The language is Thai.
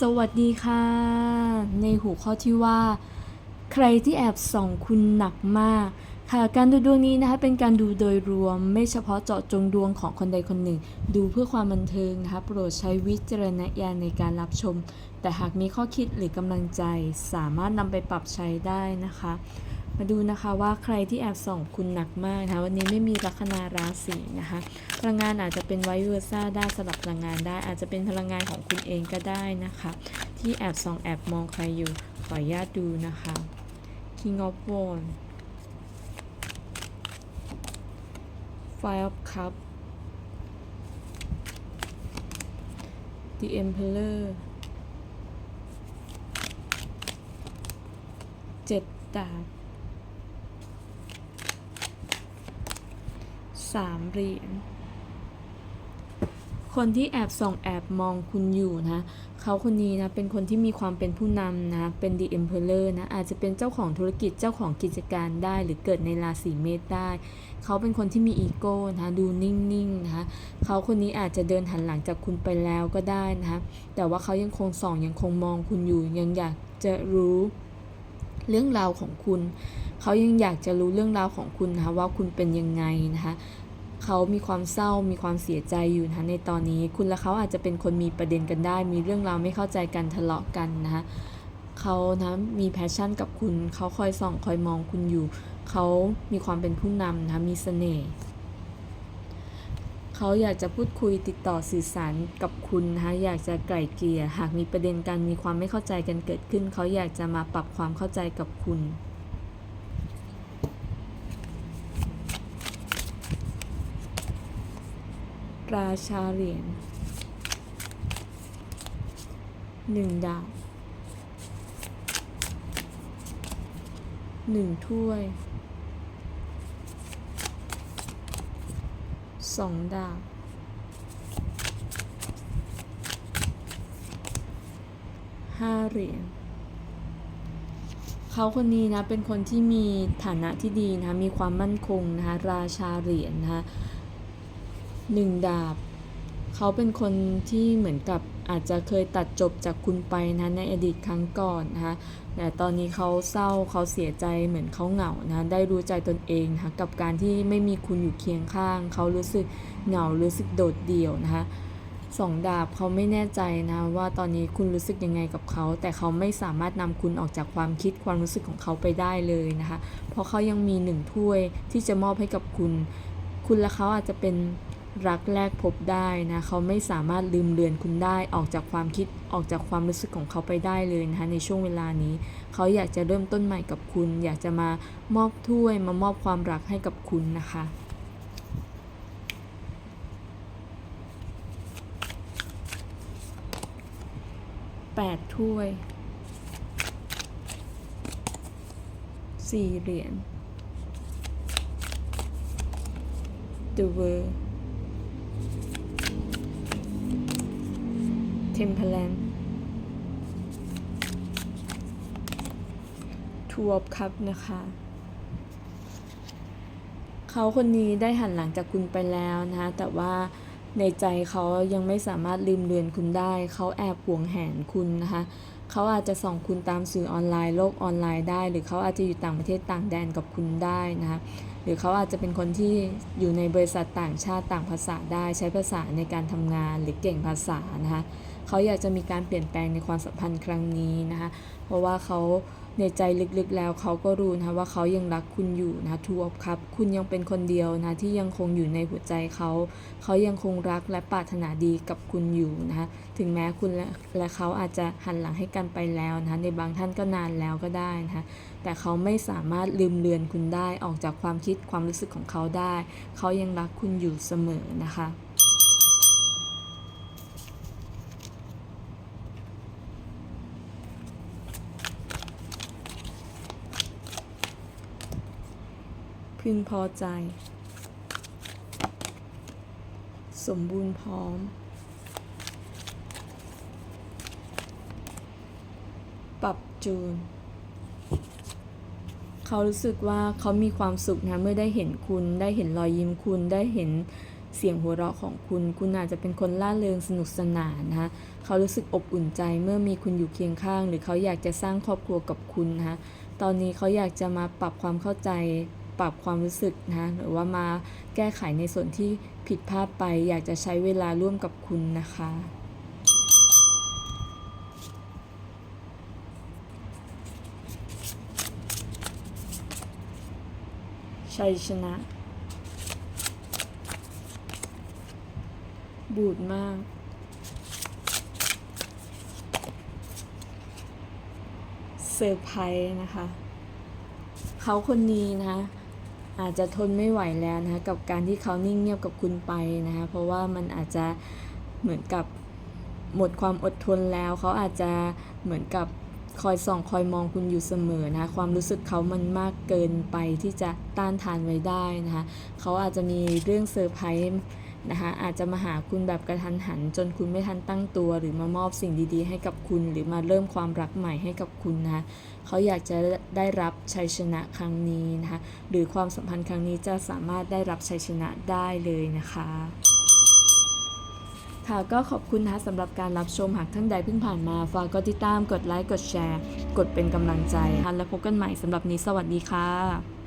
สวัสดีค่ะ ในหัวข้อที่ว่า ใครที่แอบส่องคุณหนักมาก ค่ะ การดูดวงนี้นะคะเป็นการดูโดยรวม ไม่เฉพาะเจาะจงดวงของคนใดคนหนึ่ง ดูเพื่อความบันเทิงนะคะโปรดใช้วิจารณญาณในการรับชม แต่หากมีข้อคิดหรือกำลังใจ สามารถนำไปปรับใช้ได้นะคะ มาดูนะคะว่าใครที่แอบส่องคุณหนักมากนะคะวันนี้ไม่มีลัคนาราศีนะคะพลังงานอาจจะเป็นไวเวอร์ซ่าได้สลับพลังงานได้ อาจจะเป็นพลังงานของคุณเองก็ได้นะคะ ที่แอบส่องแอบมองใครอยู่ขออนุญาตดูนะคะ King of Wands Five of Cups The Emperor เจ็ดดาบ สามเหรียญ คนที่แอบส่องแอบมองคุณอยู่นะ เขาคนนี้นะ เป็นคนที่มีความเป็นผู้นำนะ เป็น The Emperor นะ อาจจะเป็นเจ้าของธุรกิจเจ้าของกิจการได้ หรือเกิดในราศีเมษได้ เขาเป็นคนที่มีอีโก้นะคะดูนิ่งๆนะคะเขาคนนี้อาจจะเดินหันหลังจากคุณไปแล้วก็ได้นะคะแต่ว่าเขายังคงส่องยังคงมองคุณอยู่ ยังอยากจะรู้เรื่องราวของคุณ เขายังอยากจะรู้เรื่องราวของคุณนะคะว่าคุณเป็นยังไงนะคะ เขามีความเศร้า มีความเสียใจอยู่นะในตอนนี้ คุณและเขาอาจจะเป็นคนมีประเด็นกันได้ มีเรื่องราวไม่เข้าใจกันทะเลาะกันนะคะเขานะมีแพชชั่นกับคุณ เขาคอยส่อง คอยมองคุณอยู่ เขามีความเป็นผู้นำนะมีเสน่ห์เขาอยากจะพูดคุยติดต่อสื่อสารกับคุณนะคะอยากจะไกล่เกลี่ยหากมีประเด็นกันมีความไม่เข้าใจกันเกิดขึ้น เขาอยากจะมาปรับความเข้าใจกับคุณ ราชาเหรียญหนึ่งดาบหนึ่งถ้วยสองดาบห้าเหรียญเขาคนนี้นะเป็นคนที่มีฐานะที่ดีนะคะมีความมั่นคงนะคะราชาเหรียญนะคะ หนึ่งดาบ เขาเป็นคนที่เหมือนกับอาจจะเคยตัดจบจากคุณไปนะในอดีตครั้งก่อนนะคะแต่ตอนนี้เขาเศร้าเขาเสียใจเหมือนเขาเหงานะได้รู้ใจตนเองนะคะกับการที่ไม่มีคุณอยู่เคียงข้าง เขารู้สึกเหงารู้สึกโดดเดี่ยวนะคะสองดาบเขาไม่แน่ใจนะว่าตอนนี้คุณรู้สึกยังไงกับเขา แต่เขาไม่สามารถนำคุณออกจากความคิดความรู้สึกของเขาไปได้เลยนะคะ เพราะเขายังมีหนึ่งถ้วยที่จะมอบให้กับคุณ คุณและเขาอาจจะเป็น รักแรกพบได้นะเขาไม่สามารถลืมเลือนคุณได้ออกจากความคิดออกจากความรู้สึกของเขาไปได้เลยนะคะในช่วงเวลานี้ เขาอยากจะเริ่มต้นใหม่กับคุณ อยากจะมามอบถ้วยมามอบความรักให้กับคุณนะคะแปดถ้วยสี่เหรียญ The World Temperance Two of Cups นะคะ เขาคนนี้ได้หันหลังจากคุณไปแล้วนะคะแต่ว่าในใจเขายังไม่สามารถลืมเลือนคุณได้ เขาแอบหวงแหนคุณนะคะ เขาอาจจะส่องคุณตามสื่อออนไลน์โลกออนไลน์ได้ หรือเขาอาจจะอยู่ต่างประเทศต่างแดนกับคุณได้นะคะหรือเขาอาจจะเป็นคนที่อยู่ในบริษัทต่างชาติต่างภาษาได้ใช้ภาษาในการทำงานหรือเก่งภาษานะคะ เขาอยากจะมีการเปลี่ยนแปลงในความสัมพันธ์ครั้งนี้นะคะ เพราะว่าเขาในใจลึกๆแล้วเขาก็รู้นะคะว่าเขายังรักคุณอยู่นะทูออฟคัพคุณยังเป็นคนเดียวนะที่ยังคงอยู่ในหัวใจเขาเขายังคงรักและปรารถนาดีกับคุณอยู่นะคะถึงแม้คุณและและเขาอาจจะหันหลังให้กันไปแล้วนะคะในบางท่านก็นานแล้วก็ได้นะคะแต่เขาไม่สามารถลืมเลือนคุณได้ออกจากความคิดความรู้สึกของเขาได้ เขายังรักคุณอยู่เสมอนะคะ พึงพอใจ สมบูรณ์พร้อม ปรับจูน เขารู้สึกว่าเขามีความสุขนะเมื่อได้เห็นคุณ ได้เห็นรอยยิ้มคุณ ได้เห็นเสียงหัวเราะของคุณ คุณอาจจะเป็นคนล่าเริงสนุกสนานนะคะเขารู้สึกอบอุ่นใจเมื่อมีคุณอยู่เคียงข้าง หรือเขาอยากจะสร้างครอบครัวกับคุณนะคะตอนนี้เขาอยากจะมาปรับความเข้าใจ ปรับความรู้สึกนะหรือว่ามาแก้ไขในส่วนที่ผิดพลาดไป อยากจะใช้เวลาร่วมกับคุณนะคะชัยชนะ บูดมาก เซอร์ไพรส์นะคะ เขาคนนี้นะ อาจจะทนไม่ไหวแล้วนะคะกับการที่เขานิ่งเงียบกับคุณไปนะคะเพราะว่ามันอาจจะเหมือนกับหมดความอดทนแล้ว เขาอาจจะเหมือนกับคอยส่องคอยมองคุณอยู่เสมอนะคะความรู้สึกเขามันมากเกินไปที่จะต้านทานไว้ได้นะคะเขาอาจจะมีเรื่องเซอร์ไพรส์ นะคะอาจจะมาหาคุณแบบกระทันหัน จนคุณไม่ทันตั้งตัว หรือมามอบสิ่งดีๆ ให้กับคุณ หรือมาเริ่มความรักใหม่ให้กับคุณนะคะเขาอยากจะได้รับชัยชนะครั้งนี้นะคะหรือความสัมพันธ์ครั้งนี้จะสามารถได้รับชัยชนะได้เลยนะคะค่ะก็ขอบคุณนะคะสำหรับการรับชมหากท่านใดเพิ่งผ่านมา ฝากกดติดตามกดไลค์กดแชร์ กดเป็นกำลังใจค่ะแล้วพบกันใหม่สำหรับนี้สวัสดีค่ะ